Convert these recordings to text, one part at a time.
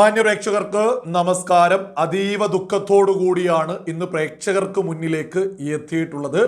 മാന്യ പ്രേക്ഷകർക്ക് നമസ്കാരം. അതീവ ദുഃഖത്തോടു കൂടിയാണ് ഇന്ന് പ്രേക്ഷകർക്ക് മുന്നിലേക്ക് എത്തിയിട്ടുള്ളത്.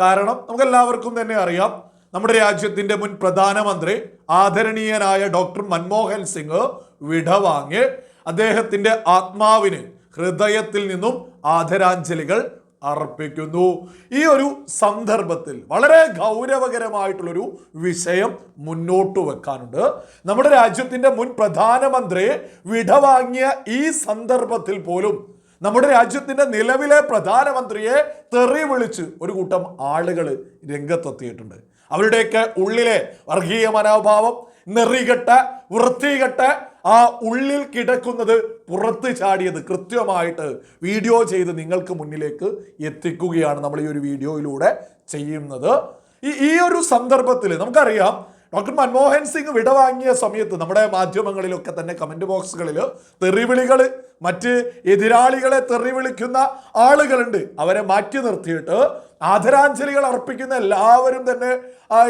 കാരണം നമുക്കെല്ലാവർക്കും തന്നെ അറിയാം നമ്മുടെ രാജ്യത്തിന്റെ മുൻ പ്രധാനമന്ത്രി ആദരണീയനായ ഡോക്ടർ മൻമോഹൻ സിംഗ് വിടവാങ്ങി. അദ്ദേഹത്തിന്റെ ആത്മാവിന് ഹൃദയത്തിൽ നിന്നും ആദരാഞ്ജലികൾ അർപ്പിക്കുന്നു. ഈ ഒരു സന്ദർഭത്തിൽ വളരെ ഗൗരവകരമായിട്ടുള്ളൊരു വിഷയം മുന്നോട്ട് വെക്കാനുണ്ട്. നമ്മുടെ രാജ്യത്തിന്റെ മുൻ പ്രധാനമന്ത്രി വിടവാങ്ങിയ ഈ സന്ദർഭത്തിൽ പോലും നമ്മുടെ രാജ്യത്തിന്റെ നിലവിലെ പ്രധാനമന്ത്രിയെ തെറി വിളിച്ച് ഒരു കൂട്ടം ആളുകൾ രംഗത്തെത്തിയിട്ടുണ്ട്. അവരുടെയൊക്കെ ഉള്ളിലെ വർഗീയ മനോഭാവം നെറികെട്ട വൃത്തികെട്ട ആ ഉള്ളിൽ കിടക്കുന്നത് പുറത്ത് ചാടിയത് കൃത്യമായിട്ട് വീഡിയോ ചെയ്ത് നിങ്ങൾക്ക് മുന്നിലേക്ക് എത്തിക്കുകയാണ് നമ്മൾ ഈ ഒരു വീഡിയോയിലൂടെ ചെയ്യുന്നത്. ഈ ഈ ഒരു സന്ദർഭത്തിൽ നമുക്കറിയാം ഡോക്ടർ മൻമോഹൻ സിംഗ് വിടവാങ്ങിയ സമയത്ത് നമ്മുടെ മാധ്യമങ്ങളിലൊക്കെ തന്നെ കമന്റ് ബോക്സുകളിൽ തെറിവിളികൾ മറ്റ് എതിരാളികളെ തെറി വിളിക്കുന്ന ആളുകളുണ്ട്. അവരെ മാറ്റി നിർത്തിയിട്ട് ആദരാഞ്ജലികൾ അർപ്പിക്കുന്ന എല്ലാവരും തന്നെ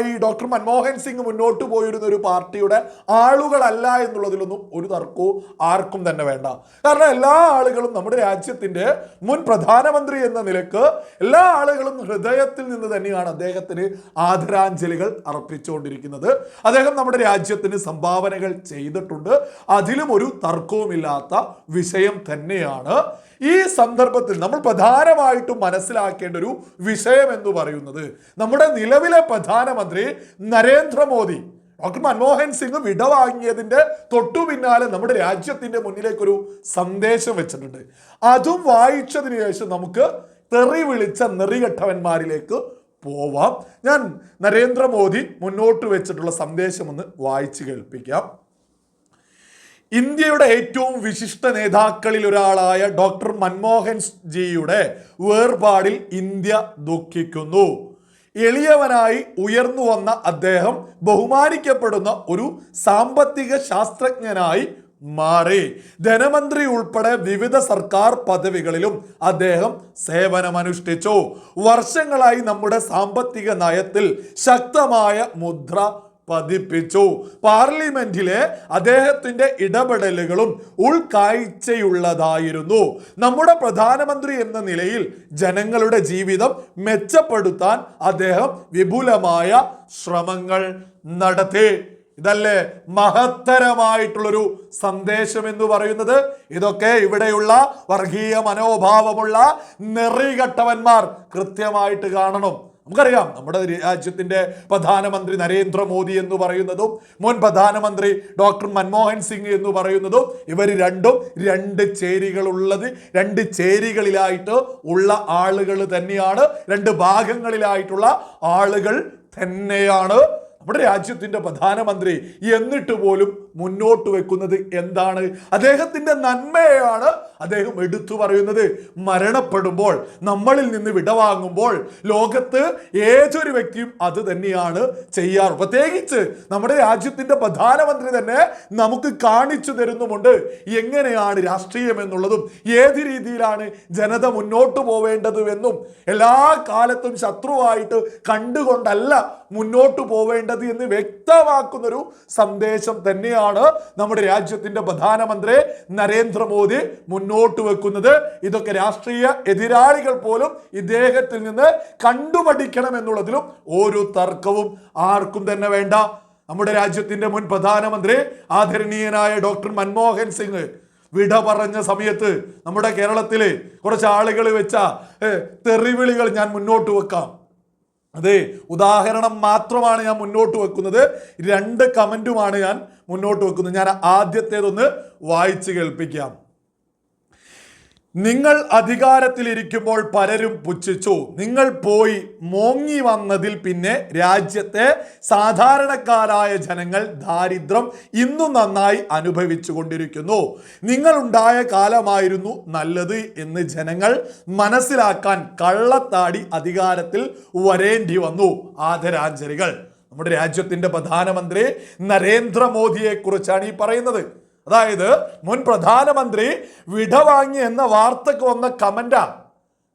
ഈ ഡോക്ടർ മൻമോഹൻ സിംഗ് മുന്നോട്ട് പോയിരുന്ന ഒരു പാർട്ടിയുടെ ആളുകളല്ല എന്നുള്ളതിലൊന്നും ഒരു തർക്കവും ആർക്കും തന്നെ വേണ്ട. കാരണം എല്ലാ ആളുകളും നമ്മുടെ രാജ്യത്തിന്റെ മുൻ പ്രധാനമന്ത്രി എന്ന നിലയ്ക്ക് എല്ലാ ആളുകളും ഹൃദയത്തിൽ നിന്ന് തന്നെയാണ് അദ്ദേഹത്തിന് ആദരാഞ്ജലികൾ അർപ്പിച്ചുകൊണ്ടിരിക്കുന്നത്. അദ്ദേഹം നമ്മുടെ രാജ്യത്തിന് സംഭാവനകൾ ചെയ്തിട്ടുണ്ട്. അതിലും ഒരു തർക്കവുമില്ലാത്ത വിഷയം തന്നെയാണ്. ഈ സന്ദർഭത്തിൽ നമ്മൾ പ്രധാനമായിട്ടും മനസ്സിലാക്കേണ്ട ഒരു വിഷയം എന്ന് പറയുന്നത് നമ്മുടെ നിലവിലെ പ്രധാനമന്ത്രി നരേന്ദ്രമോദി ഡോക്ടർ മൻമോഹൻ സിംഗ് വിടവാങ്ങിയതിന്റെ തൊട്ടു പിന്നാലെ നമ്മുടെ രാജ്യത്തിന്റെ മുന്നിലേക്കൊരു സന്ദേശം വെച്ചിട്ടുണ്ട്. അതും വായിച്ചതിന് ശേഷം നമുക്ക് തെറി വിളിച്ച നെറികെട്ടവന്മാരിലേക്ക് പോവാം. ഞാൻ നരേന്ദ്രമോദി മുന്നോട്ട് വെച്ചിട്ടുള്ള സന്ദേശം ഒന്ന് വായിച്ചു കേൾപ്പിക്കാം. ഇന്ത്യയുടെ ഏറ്റവും വിശിഷ്ട നേതാക്കളിൽ ഒരാളായ ഡോക്ടർ മൻമോഹൻ ജിയുടെ വേർപാടിൽ ഇന്ത്യ ദുഃഖിക്കുന്നു. എളിയവനായി ഉയർന്നു വന്ന അദ്ദേഹം ബഹുമാനിക്കപ്പെടുന്ന ഒരു സാമ്പത്തിക ശാസ്ത്രജ്ഞനായി മാറി. ധനമന്ത്രി ഉൾപ്പെടെ വിവിധ സർക്കാർ പദവികളിലും അദ്ദേഹം സേവനമനുഷ്ഠിച്ചു. വർഷങ്ങളായി നമ്മുടെ സാമ്പത്തിക നയത്തിൽ ശക്തമായ മുദ്ര പതിപ്പിച്ചു. പാർലമെന്റിലെ അദ്ദേഹത്തിന്റെ ഇടപെടലുകളും ഉൾക്കാഴ്ചയുള്ളതായിരുന്നു. നമ്മുടെ പ്രധാനമന്ത്രി എന്ന നിലയിൽ ജനങ്ങളുടെ ജീവിതം മെച്ചപ്പെടുത്താൻ അദ്ദേഹം വിപുലമായ ശ്രമങ്ങൾ നടത്തി. ഇതല്ലേ മഹത്തരമായിട്ടുള്ളൊരു സന്ദേശം എന്ന് പറയുന്നത്? ഇതൊക്കെ ഇവിടെയുള്ള വർഗീയ മനോഭാവമുള്ള നെറികെട്ടവന്മാർ കൃത്യമായിട്ട് കാണണം. നമുക്കറിയാം നമ്മുടെ രാജ്യത്തിന്റെ പ്രധാനമന്ത്രി നരേന്ദ്രമോദി എന്ന് പറയുന്നതും മുൻ പ്രധാനമന്ത്രി ഡോക്ടർ മൻമോഹൻ സിംഗ് എന്ന് പറയുന്നതും ഇവർ രണ്ടും രണ്ട് ചേരികളുള്ളത് രണ്ട് ചേരികളിലായിട്ട് ഉള്ള ആളുകൾ തന്നെയാണ് രണ്ട് ഭാഗങ്ങളിലായിട്ടുള്ള ആളുകൾ തന്നെയാണ് നമ്മുടെ രാജ്യത്തിന്റെ പ്രധാനമന്ത്രി. എന്നിട്ട് പോലും മുന്നോട്ട് വെക്കുന്നത് എന്താണ്? അദ്ദേഹത്തിന്റെ നന്മയാണ് അദ്ദേഹം എടുത്തു പറയുന്നത് മരണപ്പെടുമ്പോൾ നമ്മളിൽ നിന്ന് വിടവാങ്ങുമ്പോൾ ലോകത്ത് ഏതൊരു വ്യക്തിയും അത് തന്നെയാണ് ചെയ്യാറ്. പ്രത്യേകിച്ച് നമ്മുടെ രാജ്യത്തിന്റെ പ്രധാനമന്ത്രി തന്നെ നമുക്ക് കാണിച്ചു തരുന്നുമുണ്ട് എങ്ങനെയാണ് രാഷ്ട്രീയം എന്നുള്ളതും ഏത് രീതിയിലാണ് ജനത മുന്നോട്ട് പോവേണ്ടതും എല്ലാ കാലത്തും ശത്രുവായിട്ട് കണ്ടുകൊണ്ടല്ല മുന്നോട്ട് പോവേണ്ടത് എന്ന് വ്യക്തമാക്കുന്നൊരു സന്ദേശം തന്നെയാണ് നമ്മുടെ രാജ്യത്തിന്റെ പ്രധാനമന്ത്രി നരേന്ദ്രമോദി മുന്നോട്ട് വെക്കുന്നത്. ഇതൊക്കെ രാഷ്ട്രീയ എതിരാളികൾ പോലും ഇദ്ദേഹത്തിൽ നിന്ന് കണ്ടുപഠിക്കണം എന്നുള്ളതിലും ഒരു തർക്കവും ആർക്കും തന്നെ വേണ്ട. നമ്മുടെ രാജ്യത്തിന്റെ മുൻ പ്രധാനമന്ത്രി ആദരണീയനായ ഡോക്ടർ മൻമോഹൻ സിംഗ് വിട പറഞ്ഞ സമയത്ത് നമ്മുടെ കേരളത്തിലെ കുറച്ച് ആളുകൾ വെച്ച തെറിവിളികൾ ഞാൻ മുന്നോട്ട് വെക്കാം. അതെ ഉദാഹരണം മാത്രമാണ് ഞാൻ മുന്നോട്ട് വെക്കുന്നത്. രണ്ട് കമന്റുമാണ് ഞാൻ മുന്നോട്ട് വെക്കുന്നത്. ഞാൻ ആദ്യത്തേതൊന്ന് വായിച്ച് കേൾപ്പിക്കാം. നിങ്ങൾ അധികാരത്തിലിരിക്കുമ്പോൾ പലരും പുച്ഛിച്ചു. നിങ്ങൾ പോയി മോങ്ങി വന്നതിൽ പിന്നെ രാജ്യത്തെ സാധാരണക്കാരായ ജനങ്ങൾ ദാരിദ്ര്യം ഇന്നും നന്നായി അനുഭവിച്ചു കൊണ്ടിരിക്കുന്നു നിങ്ങളുണ്ടായ കാലമായിരുന്നു നല്ലത് എന്ന് ജനങ്ങൾ മനസ്സിലാക്കാൻ കള്ളത്താടി അധികാരത്തിൽ വരേണ്ടി വന്നു. ആദരാഞ്ജലികൾ. നമ്മുടെ രാജ്യത്തിന്റെ പ്രധാനമന്ത്രി നരേന്ദ്രമോദിയെ കുറിച്ചാണ് ഈ പറയുന്നത്. അതായത് മുൻ പ്രധാനമന്ത്രി വിടവാങ്ങി എന്ന വാർത്തക്ക് വന്ന കമന്റാണ്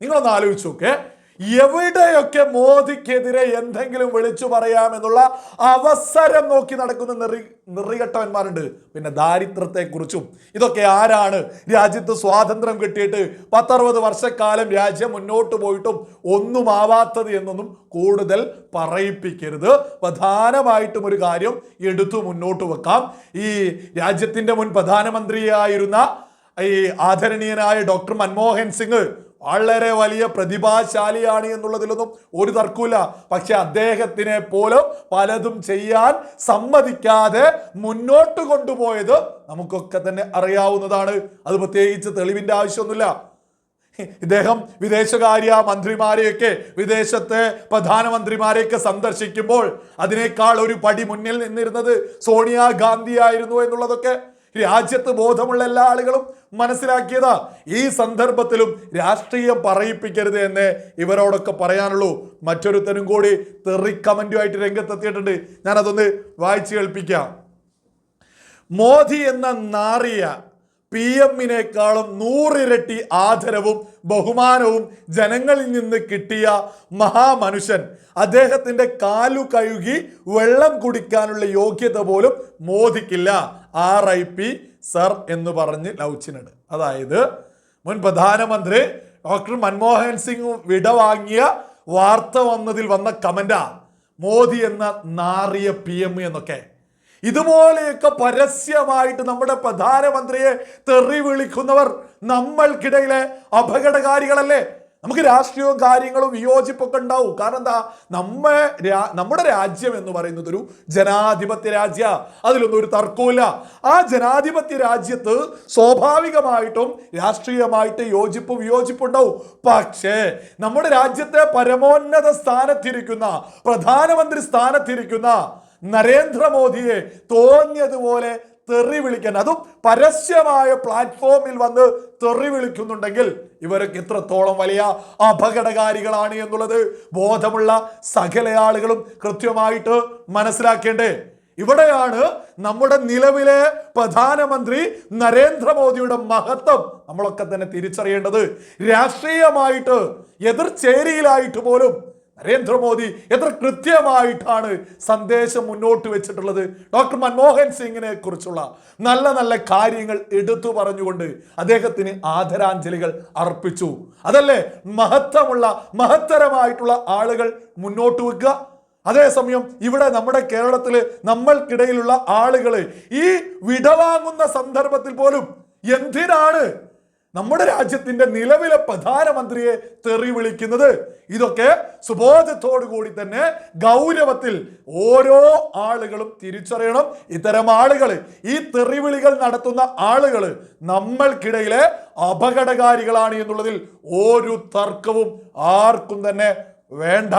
നിങ്ങളൊന്ന് ആലോചിച്ച് നോക്കേ. എവിടെയൊക്കെ മോദിക്കെതിരെ എന്തെങ്കിലും വിളിച്ചു പറയാമെന്നുള്ള അവസരം നോക്കി നടക്കുന്ന നിറി നിറികെട്ടവന്മാരുണ്ട്. പിന്നെ ദാരിദ്ര്യത്തെക്കുറിച്ചും. ഇതൊക്കെ ആരാണ്? രാജ്യത്ത് സ്വാതന്ത്ര്യം കിട്ടിയിട്ട് പത്തറുപത് വർഷക്കാലം രാജ്യം മുന്നോട്ട് പോയിട്ടും ഒന്നും ആവാത്തത് എന്നൊന്നും കൂടുതൽ പറയിപ്പിക്കരുത്. പ്രധാനമായിട്ടും ഒരു കാര്യം എടുത്തു മുന്നോട്ട് വെക്കാം. ഈ രാജ്യത്തിന്റെ മുൻ പ്രധാനമന്ത്രിയായിരുന്ന ഈ ആദരണീയനായ ഡോക്ടർ മൻമോഹൻ സിംഗ് വളരെ വലിയ പ്രതിഭാശാലിയാണ് എന്നുള്ളതിലൊന്നും ഒരു തർക്കമില്ല പക്ഷെ അദ്ദേഹത്തിനെ പോലും പലതും ചെയ്യാൻ സമ്മതിക്കാതെ മുന്നോട്ട് കൊണ്ടുപോയത് നമുക്കൊക്കെ തന്നെ അറിയാവുന്നതാണ്. അത് പ്രത്യേകിച്ച് തെളിവിന്റെ ആവശ്യമൊന്നുമില്ല. ഇദ്ദേഹം വിദേശകാര്യ മന്ത്രിമാരെയൊക്കെ വിദേശത്തെ പ്രധാനമന്ത്രിമാരെയൊക്കെ സന്ദർശിക്കുമ്പോൾ അതിനേക്കാൾ ഒരു പടി മുന്നിൽ നിന്നിരുന്നത് സോണിയാഗാന്ധി ആയിരുന്നു എന്നുള്ളതൊക്കെ രാജ്യത്ത് ബോധമുള്ള എല്ലാ ആളുകളും മനസ്സിലാക്കിയത്. ഈ സന്ദർഭത്തിലും രാഷ്ട്രീയം പറയിപ്പിക്കരുത് എന്ന് ഇവരോടൊക്കെ പറയാനുള്ളൂ. മറ്റൊരുത്തനും കൂടി തെറി കമന്റുമായിട്ട് രംഗത്തെത്തിയിട്ടുണ്ട്. ഞാനതൊന്ന് വായിച്ചു കേൾപ്പിക്കാം. മോദി എന്ന നാറിയ പി എമ്മിനേക്കാളും നൂറിരട്ടി ആദരവും ബഹുമാനവും ജനങ്ങളിൽ നിന്ന് കിട്ടിയ മഹാമനുഷ്യൻ. അദ്ദേഹത്തിന്റെ കാലു കഴുകി വെള്ളം കുടിക്കാനുള്ള യോഗ്യത പോലും മോദിക്കില്ല. ആർ ഐ പി സർ എന്ന് പറഞ്ഞ് ലൗച്ചിനുണ്ട് അതായത് മുൻ പ്രധാനമന്ത്രി ഡോക്ടർ മൻമോഹൻ സിംഗ് വിടവാങ്ങിയ വാർത്ത വന്നതിൽ വന്ന കമന്റാ മോദി എന്ന നാറിയ പി എം എന്നൊക്കെ. ഇതുപോലെയൊക്കെ പരസ്യമായിട്ട് നമ്മുടെ പ്രധാനമന്ത്രിയെ തെറി വിളിക്കുന്നവർ നമ്മൾക്കിടയിലെ അപകടകാരികളല്ലേ? നമുക്ക് രാഷ്ട്രീയവും കാര്യങ്ങളും വിയോജിപ്പൊക്കെ ഉണ്ടാവും. കാരണം എന്താ? നമ്മ നമ്മുടെ രാജ്യം എന്ന് പറയുന്നത് ഒരു ജനാധിപത്യ രാജ്യ. അതിലൊന്നും ഒരു തർക്കമില്ല ആ ജനാധിപത്യ രാജ്യത്ത് സ്വാഭാവികമായിട്ടും രാഷ്ട്രീയമായിട്ട് യോജിപ്പ് വിയോജിപ്പുണ്ടാവും പക്ഷേ നമ്മുടെ രാജ്യത്തെ പരമോന്നത സ്ഥാനത്തിരിക്കുന്ന പ്രധാനമന്ത്രി സ്ഥാനത്തിരിക്കുന്ന നരേന്ദ്രമോദിയെ തോന്നിയതുപോലെ തെറി വിളിക്കാൻ അതും പരസ്യമായ പ്ലാറ്റ്ഫോമിൽ വന്ന് തെറി വിളിക്കുന്നുണ്ടെങ്കിൽ ഇവരൊക്കെ എത്രത്തോളം വലിയ അപകടകാരികളാണ് എന്നുള്ളത് ബോധമുള്ള സകല ആളുകളും കൃത്യമായിട്ട് മനസ്സിലാക്കേണ്ടേ. ഇവിടെയാണ് നമ്മുടെ നിലവിലെ പ്രധാനമന്ത്രി നരേന്ദ്രമോദിയുടെ മഹത്വം നമ്മളൊക്കെ തന്നെ തിരിച്ചറിയേണ്ടത്. രാഷ്ട്രീയമായിട്ട് എതിർചേരിയിലായിട്ട് പോലും നരേന്ദ്രമോദി എത്ര കൃത്യമായിട്ടാണ് സന്ദേശം മുന്നോട്ട് വെച്ചിട്ടുള്ളത്. ഡോക്ടർ മൻമോഹൻ സിംഗിനെ കുറിച്ചുള്ള നല്ല നല്ല കാര്യങ്ങൾ എടുത്തു പറഞ്ഞുകൊണ്ട് അദ്ദേഹത്തിന് ആദരാഞ്ജലികൾ അർപ്പിച്ചു. അതല്ലേ മഹത്വമുള്ള മഹത്തരമായിട്ടുള്ള ആളുകൾ മുന്നോട്ട് വെക്കുക. അതേസമയം ഇവിടെ നമ്മുടെ കേരളത്തിൽ നമ്മൾക്കിടയിലുള്ള ആളുകൾ ഈ വിടവാങ്ങുന്ന സന്ദർഭത്തിൽ പോലും എന്തിനാണ് നമ്മുടെ രാജ്യത്തിന്റെ നിലവിലെ പ്രധാനമന്ത്രിയെ തെറി വിളിക്കുന്നത്. ഇതൊക്കെ സുബോധത്തോടു കൂടി തന്നെ ഗൗരവത്തിൽ ഓരോ ആളുകളും തിരിച്ചറിയണം. ഇത്തരം ആളുകൾ ഈ തെറിവിളികൾ നടത്തുന്ന ആളുകൾ നമ്മൾക്കിടയിലെ അപകടകാരികളാണ് എന്നുള്ളതിൽ ഒരു തർക്കവും ആർക്കും തന്നെ വേണ്ട.